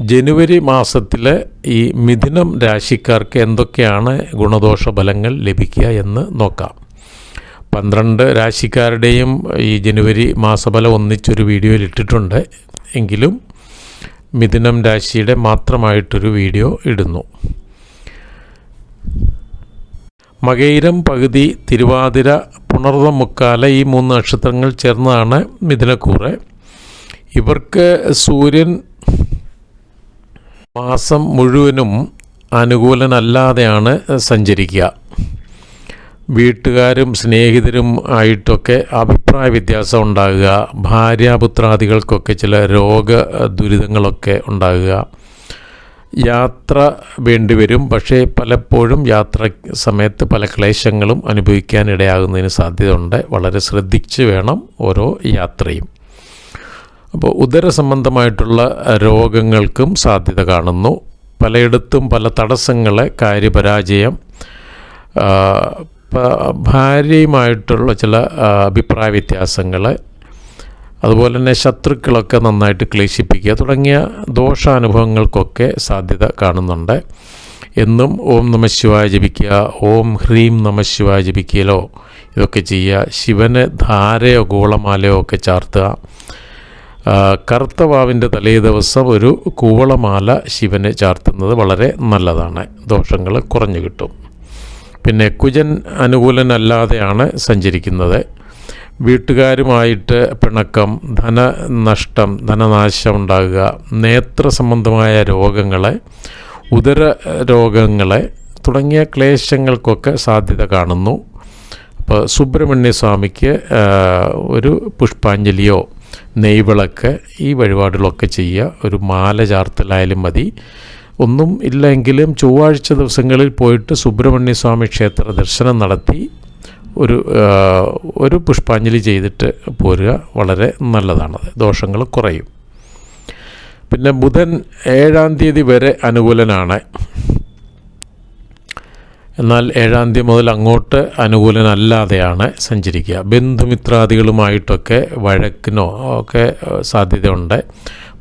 ജനുവരി മാസത്തിലെ ഈ മിഥുനം രാശിക്കാർക്ക് എന്തൊക്കെയാണ് ഗുണദോഷ ഫലങ്ങൾ ലഭിക്കുക എന്ന് നോക്കാം. പന്ത്രണ്ട് രാശിക്കാരുടെയും ഈ ജനുവരി മാസഫലം ഒന്നിച്ചൊരു വീഡിയോയിൽ ഇട്ടിട്ടുണ്ട്. എങ്കിലും മിഥുനം രാശിയുടെ മാത്രമായിട്ടൊരു വീഡിയോ ഇടുന്നു. മകയിരം പകുതി തിരുവാതിര പുണർവം മുക്കാല ഈ മൂന്ന് നക്ഷത്രങ്ങൾ ചേർന്നതാണ് മിഥുനക്കൂറ്. ഇവർക്ക് സൂര്യൻ മാസം മുഴുവനും അനുകൂലനല്ലാതെയാണ് സഞ്ചരിക്കുക. വീട്ടുകാരും സ്നേഹിതരും ആയിട്ടൊക്കെ അഭിപ്രായ വ്യത്യാസം ഉണ്ടാകുക. ഭാര്യാപുത്രാദികൾക്കൊക്കെ ചില രോഗ ദുരിതങ്ങളൊക്കെ ഉണ്ടാകുക. യാത്ര വേണ്ടിവരും പക്ഷേ പലപ്പോഴും യാത്ര സമയത്ത് പല ക്ലേശങ്ങളും അനുഭവിക്കാനിടയാകുന്നതിന് സാധ്യതയുണ്ട്. വളരെ ശ്രദ്ധിച്ച് വേണം ഓരോ യാത്രയും. അപ്പോൾ ഉദര സംബന്ധമായിട്ടുള്ള രോഗങ്ങൾക്കും സാധ്യത കാണുന്നു. പലയിടത്തും പല തടസ്സങ്ങളെ കാര്യപരാജയം ഭാര്യയുമായിട്ടുള്ള ചില അഭിപ്രായ വ്യത്യാസങ്ങൾ അതുപോലെ തന്നെ ശത്രുക്കളൊക്കെ നന്നായിട്ട് ക്ലേശിപ്പിക്കുക തുടങ്ങിയ ദോഷാനുഭവങ്ങൾക്കൊക്കെ സാധ്യത കാണുന്നുണ്ട്. എന്നും ഓം നമ ശിവായ ജപിക്കുക ഓം ഹ്രീം നമ ശിവായ ജപിക്കലോ ഇതൊക്കെ ചെയ്യുക. ശിവന് ധാരയോ ഗോളമാലയോ ഒക്കെ ചാർത്തുക. ആ, കറുത്ത വാവിന്റെ തലേ ദിവസം ഒരു കൂവളമാല ശിവന് ചാർത്തുന്നത് വളരെ നല്ലതാണ്. ദോഷങ്ങൾ കുറഞ്ഞു കിട്ടും. പിന്നെ കുജൻ അനുകൂലനല്ലാതെയാണ് സഞ്ചരിക്കുന്നത്. വീട്ടുകാരുമായിട്ട് പിണക്കം ധനനഷ്ടം ധനനാശം ഉണ്ടാകുക നേത്ര സംബന്ധമായ രോഗങ്ങളെ ഉദര രോഗങ്ങളെ തുടങ്ങിയ ക്ലേശങ്ങൾക്കൊക്കെ സാധ്യത കാണുന്നു. അപ്പോൾ സുബ്രഹ്മണ്യ സ്വാമിക്ക് ഒരു പുഷ്പാഞ്ജലിയോ നെയ്വിളക്ക് ഈ വഴിപാടുകളൊക്കെ ചെയ്യുക. ഒരു മാല ചാർത്തലായാലും മതി. ഒന്നും ഇല്ലെങ്കിലും ചൊവ്വാഴ്ച ദിവസങ്ങളിൽ പോയിട്ട് സുബ്രഹ്മണ്യ സ്വാമി ക്ഷേത്ര ദർശനം നടത്തി ഒരു ഒരു പുഷ്പാഞ്ജലി ചെയ്തിട്ട് പോരുക വളരെ നല്ലതാണത് ദോഷങ്ങൾ കുറയും. പിന്നെ ബുധൻ ഏഴാം തീയതി വരെ അനുകൂലനാണ്. എന്നാൽ ഏഴാം തീയതി മുതൽ അങ്ങോട്ട് അനുകൂലനല്ലാതെയാണ് സഞ്ചരിക്കുക. ബന്ധുമിത്രാദികളുമായിട്ടൊക്കെ വഴക്കിനോ ഒക്കെ സാധ്യതയുണ്ട്.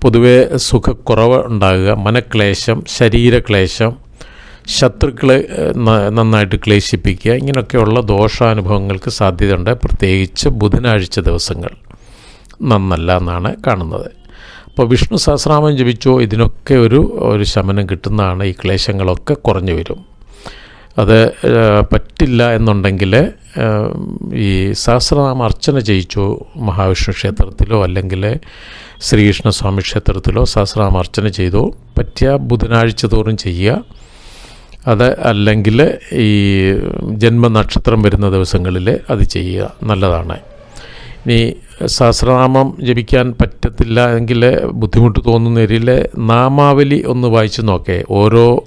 പൊതുവെ സുഖക്കുറവ് ഉണ്ടാകുക മനക്ലേശം ശരീരക്ലേശം ശത്രുക്കളെ നന്നായിട്ട് ക്ലേശിപ്പിക്കുക ഇങ്ങനെയൊക്കെയുള്ള ദോഷാനുഭവങ്ങൾക്ക് സാധ്യതയുണ്ട്. പ്രത്യേകിച്ച് ബുധനാഴ്ച ദിവസങ്ങൾ നന്നല്ല എന്നാണ് കാണുന്നത്. അപ്പോൾ വിഷ്ണു സഹസ്രാമം ജപിച്ചോ ഇതിനൊക്കെ ഒരു ഒരു ശമനം കിട്ടുന്നതാണ് ഈ ക്ലേശങ്ങളൊക്കെ കുറഞ്ഞു വരും. അത് പറ്റില്ല എന്നുണ്ടെങ്കിൽ ഈ സഹസ്രനാമ അർച്ചന ചെയ്യിച്ചു മഹാവിഷ്ണു ക്ഷേത്രത്തിലോ അല്ലെങ്കിൽ ശ്രീകൃഷ്ണസ്വാമി ക്ഷേത്രത്തിലോ സഹസ്രനാമ അർച്ചന ചെയ്തോ. പറ്റിയ ബുധനാഴ്ച തോറും ചെയ്യുക. അത് അല്ലെങ്കിൽ ഈ ജന്മനക്ഷത്രം വരുന്ന ദിവസങ്ങളിൽ അത് ചെയ്യുക നല്ലതാണ്. ഇനി സഹസ്രനാമം ജപിക്കാൻ പറ്റത്തില്ല എങ്കിൽ ബുദ്ധിമുട്ട് തോന്നുന്നവരിൽ നാമാവലി ഒന്ന് വായിച്ചു നോക്കേ. ഓരോ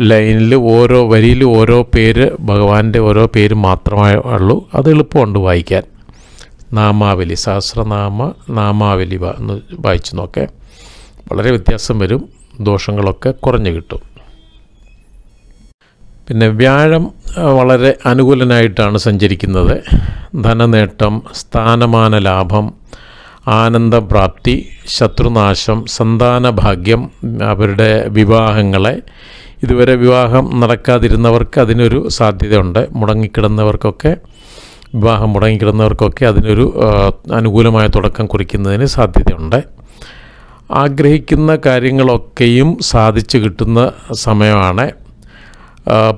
ലൈനിൽ ഓരോ വരിയിൽ ഓരോ പേര് ഭഗവാന്റെ ഓരോ പേര് മാത്രമേ ഉള്ളൂ. അത് എളുപ്പമുണ്ട് വായിക്കാൻ. നാമാവലി സഹസ്രനാമ നാമാവലി എന്ന് വായിച്ചു നോക്കെ. വളരെ വ്യത്യാസം വരും. ദോഷങ്ങളൊക്കെ കുറഞ്ഞു കിട്ടും. പിന്നെ വ്യാഴം വളരെ അനുകൂലനായിട്ടാണ് സഞ്ചരിക്കുന്നത്. ധനനേട്ടം സ്ഥാനമാന ലാഭം ആനന്ദപ്രാപ്തി ശത്രുനാശം സന്താന ഭാഗ്യം അവരുടെ വിവാഹങ്ങളെ ഇതുവരെ വിവാഹം നടക്കാതിരുന്നവർക്ക് അതിനൊരു സാധ്യതയുണ്ട്. മുടങ്ങിക്കിടന്നവർക്കൊക്കെ വിവാഹം മുടങ്ങിക്കിടന്നവർക്കൊക്കെ അതിനൊരു അനുകൂലമായ തുടക്കം കുറിക്കുന്നതിന് സാധ്യതയുണ്ട്. ആഗ്രഹിക്കുന്ന കാര്യങ്ങളൊക്കെയും സാധിച്ചു കിട്ടുന്ന സമയമാണ്.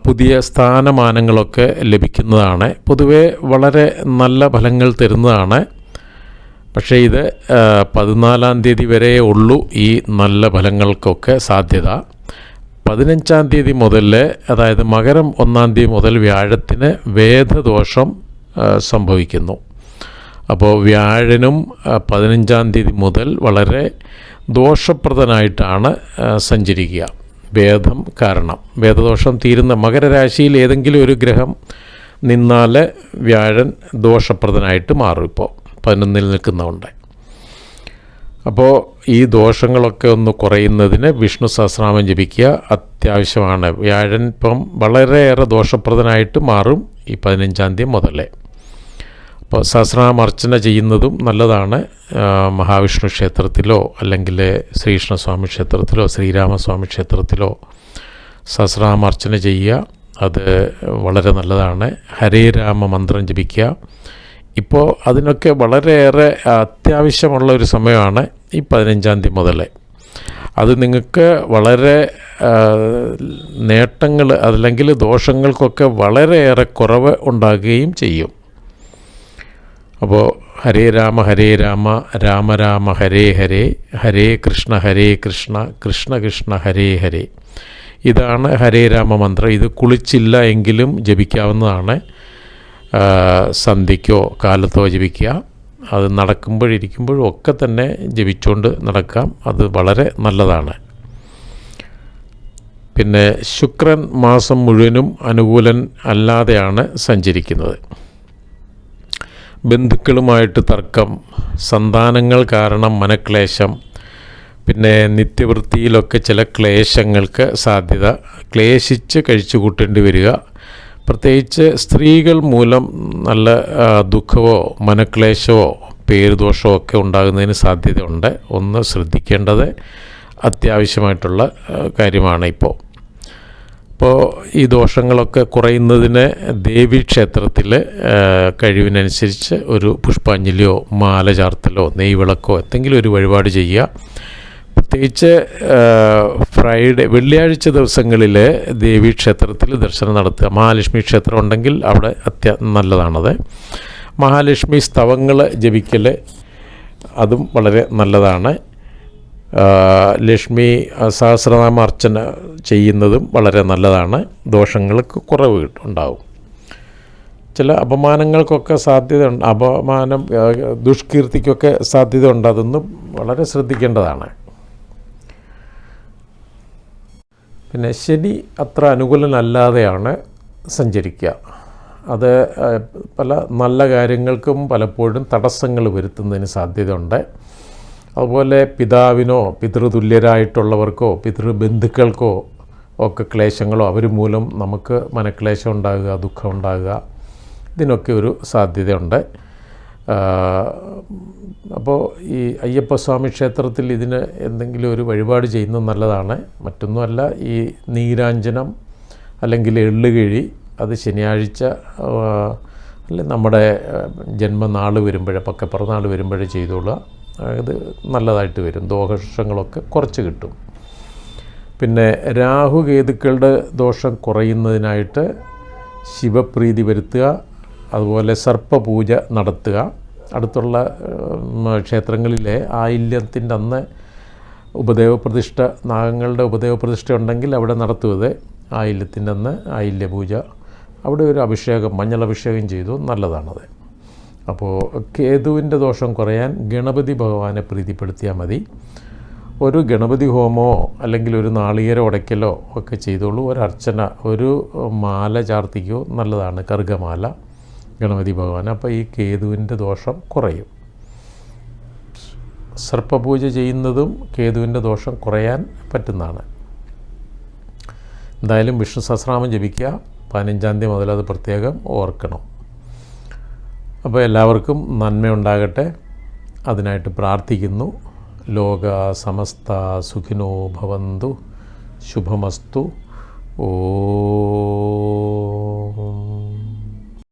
പുതിയ സ്ഥാനമാനങ്ങളൊക്കെ ലഭിക്കുന്നതാണ്. പൊതുവെ വളരെ നല്ല ഫലങ്ങൾ തരുന്നതാണ്. പക്ഷേ ഇത് പതിനാലാം തീയതി വരെ ഉള്ളൂ ഈ നല്ല ഫലങ്ങൾക്കൊക്കെ സാധ്യത. പതിനഞ്ചാം തീയതി മുതൽ അതായത് മകരം ഒന്നാം തീയതി മുതൽ വ്യാഴത്തിന് വേദദോഷം സംഭവിക്കുന്നു. അപ്പോൾ വ്യാഴനും പതിനഞ്ചാം തീയതി മുതൽ വളരെ ദോഷപ്രദനായിട്ടാണ് സഞ്ചരിക്കുക. വേദം കാരണം. വേദദോഷം തീരുന്ന മകരരാശിയിൽ ഏതെങ്കിലും ഒരു ഗ്രഹം നിന്നാൽ വ്യാഴൻ ദോഷപ്രദനായിട്ട് മാറും ഇപ്പോൾ പതിനൊന്നിൽ നിൽക്കുന്നതുകൊണ്ട് അപ്പോൾ ഈ ദോഷങ്ങളൊക്കെ ഒന്ന് കുറയുന്നതിന് വിഷ്ണു സഹസ്രനാമം ജപിക്കുക അത്യാവശ്യമാണ്. വ്യാഴൻ ഇപ്പം വളരെയേറെ ദോഷപ്രദനായിട്ട് മാറും ഈ പതിനഞ്ചാം തീയതി മുതലേ. അപ്പോൾ സഹസ്രനാമ അർച്ചന ചെയ്യുന്നതും നല്ലതാണ്. മഹാവിഷ്ണു ക്ഷേത്രത്തിലോ അല്ലെങ്കിൽ ശ്രീകൃഷ്ണസ്വാമി ക്ഷേത്രത്തിലോ ശ്രീരാമസ്വാമി ക്ഷേത്രത്തിലോ സഹസ്രനാമ അർച്ചന ചെയ്യുക. അത് വളരെ നല്ലതാണ്. ഹരേ രാമ മന്ത്രം ജപിക്കുക. ഇപ്പോൾ അതിനൊക്കെ വളരെയേറെ അത്യാവശ്യമുള്ള ഒരു സമയമാണ് ഈ പതിനഞ്ചാം തീയതി മുതൽ അത് നിങ്ങൾക്ക് വളരെ നേട്ടങ്ങൾ അല്ലെങ്കിൽ ദോഷങ്ങൾക്കൊക്കെ വളരെയേറെ കുറവ് ഉണ്ടാകുകയും ചെയ്യും. അപ്പോൾ ഹരേ രാമ ഹരേ രാമ രാമ രാമ ഹരേ ഹരേ ഹരേ കൃഷ്ണ ഹരേ കൃഷ്ണ കൃഷ്ണ കൃഷ്ണ ഹരേ ഹരേ. ഇതാണ് ഹരേ രാമ മന്ത്രം. ഇത് കുളിച്ചില്ല എങ്കിലും ജപിക്കാവുന്നതാണ്. സന്ധ്യയ്ക്കോ കാലത്തോ ജപിക്കുക. അത് നടക്കുമ്പോഴിരിക്കുമ്പോഴും ഒക്കെ തന്നെ ജപിച്ചുകൊണ്ട് നടക്കാം. അത് വളരെ നല്ലതാണ്. പിന്നെ ശുക്രൻ മാസം മുഴുവനും അനുകൂലൻ അല്ലാതെയാണ് സഞ്ചരിക്കുന്നത്. ബന്ധുക്കളുമായിട്ട് തർക്കം സന്താനങ്ങൾ കാരണം മനക്ലേശം പിന്നെ നിത്യവൃത്തിയിലൊക്കെ ചില ക്ലേശങ്ങൾക്ക് സാധ്യത. ക്ലേശിച്ച് കഴിച്ചു കൂട്ടേണ്ടി വരിക പ്രത്യേകിച്ച് സ്ത്രീകൾ മൂലം നല്ല ദുഃഖമോ മനക്ലേശമോ പേരുദോഷമോ ഒക്കെ ഉണ്ടാകുന്നതിന് സാധ്യതയുണ്ട്. ഒന്ന് ശ്രദ്ധിക്കേണ്ടത് അത്യാവശ്യമായിട്ടുള്ള കാര്യമാണ് ഇപ്പോൾ അപ്പോൾ ഈ ദോഷങ്ങളൊക്കെ കുറയുന്നതിന് ദേവി ക്ഷേത്രത്തിൽ കഴിവിനനുസരിച്ച് ഒരു പുഷ്പാഞ്ജലിയോ മാല ചാർത്തലോ നെയ്വിളക്കോ എന്തെങ്കിലും ഒരു വഴിപാട് ചെയ്യുക. പ്രത്യേകിച്ച് ഫ്രൈഡേ വെള്ളിയാഴ്ച ദിവസങ്ങളിൽ ദേവീക്ഷേത്രത്തിൽ ദർശനം നടത്തുക. മഹാലക്ഷ്മി ക്ഷേത്രം ഉണ്ടെങ്കിൽ അവിടെ അത്യ നല്ലതാണത്. മഹാലക്ഷ്മി സ്തവങ്ങൾ ജപിക്കൽ അതും വളരെ നല്ലതാണ്. ലക്ഷ്മി സഹസ്രനാമർച്ചന ചെയ്യുന്നതും വളരെ നല്ലതാണ്. ദോഷങ്ങൾക്ക് കുറവ് ഉണ്ടാവും. ചില അപമാനങ്ങൾക്കൊക്കെ സാധ്യത അപമാനം ദുഷ്കീർത്തിക്കൊക്കെ സാധ്യത ഉണ്ട്. അതൊന്നും വളരെ ശ്രദ്ധിക്കേണ്ടതാണ്. പിന്നെ ശനി അത്ര അനുകൂലനല്ലാതെയാണ് സഞ്ചരിക്കുക. അത് പല നല്ല കാര്യങ്ങൾക്കും പലപ്പോഴും തടസ്സങ്ങൾ വരുത്തുന്നതിന് സാധ്യതയുണ്ട്. അതുപോലെ പിതാവിനോ പിതൃതുല്യരായിട്ടുള്ളവർക്കോ പിതൃബന്ധുക്കൾക്കോ ഒക്കെ ക്ലേശങ്ങളോ അവർ മൂലം നമുക്ക് മനക്ലേശം ഉണ്ടാകുക ദുഃഖം ഉണ്ടാകുക ഇതിനൊക്കെ ഒരു സാധ്യതയുണ്ട്. അപ്പോൾ ഈ അയ്യപ്പസ്വാമി ക്ഷേത്രത്തിൽ ഇതിന് എന്തെങ്കിലും ഒരു വഴിപാട് ചെയ്യുന്നത് നല്ലതാണ്. മറ്റൊന്നുമല്ല ഈ നീരാഞ്ജനം അല്ലെങ്കിൽ എള്ളുകിഴി അത് ശനിയാഴ്ച അല്ലെ നമ്മുടെ ജന്മനാൾ വരുമ്പോഴേ പക്ക പിറന്നാൾ വരുമ്പോഴേ ചെയ്തോളുക. അത് നല്ലതായിട്ട് വരും. ദോഷങ്ങളൊക്കെ കുറച്ച് കിട്ടും. പിന്നെ രാഹുകേതുക്കളുടെ ദോഷം കുറയുന്നതിനായിട്ട് ശിവപ്രീതി വരുത്തുക. അതുപോലെ സർപ്പപൂജ നടത്തുക. അടുത്തുള്ള ക്ഷേത്രങ്ങളിലെ ആയില്യത്തിന്റെ അന്ന് ഉപദേവപ്രതിഷ്ഠ നാഗങ്ങളുടെ ഉപദേവപ്രതിഷ്ഠ ഉണ്ടെങ്കിൽ അവിടെ നടത്തുന്നത് ആയില്യത്തിന്റെ അന്ന് ആയില്യപൂജ. അവിടെ ഒരു അഭിഷേകം മഞ്ഞൾ അഭിഷേകം ചെയ്തു. നല്ലതാണത്. അപ്പോൾ കേതുവിന്റെ ദോഷം കുറയാൻ ഗണപതി ഭഗവാനെ പ്രീതിപ്പെടുത്തിയാൽ മതി. ഒരു ഗണപതി ഹോമമോ അല്ലെങ്കിൽ ഒരു നാളികേര ഉടയ്ക്കലോ ഒക്കെ ചെയ്തോളൂ. ഒരു അർച്ചന ഒരു മാല ചാർത്തിക്കോ. നല്ലതാണ്. കറുകമാല ഗണപതി ഭഗവാൻ. അപ്പോൾ ഈ കേതുവിന്റെ ദോഷം കുറയും. സർപ്പപൂജ ചെയ്യുന്നതും കേതുവിന്റെ ദോഷം കുറയാൻ പറ്റുന്നതാണ്. എന്തായാലും വിഷ്ണു സഹസ്രാമം ജപിക്കുക. പതിനഞ്ചാം തീയതി മുതൽ അത് പ്രത്യേകം ഓർക്കണം. അപ്പോൾ എല്ലാവർക്കും നന്മയുണ്ടാകട്ടെ അതിനായിട്ട് പ്രാർത്ഥിക്കുന്നു. ലോക സമസ്ത സുഖിനോ ഭവന്തു. ശുഭമസ്തു. ഓ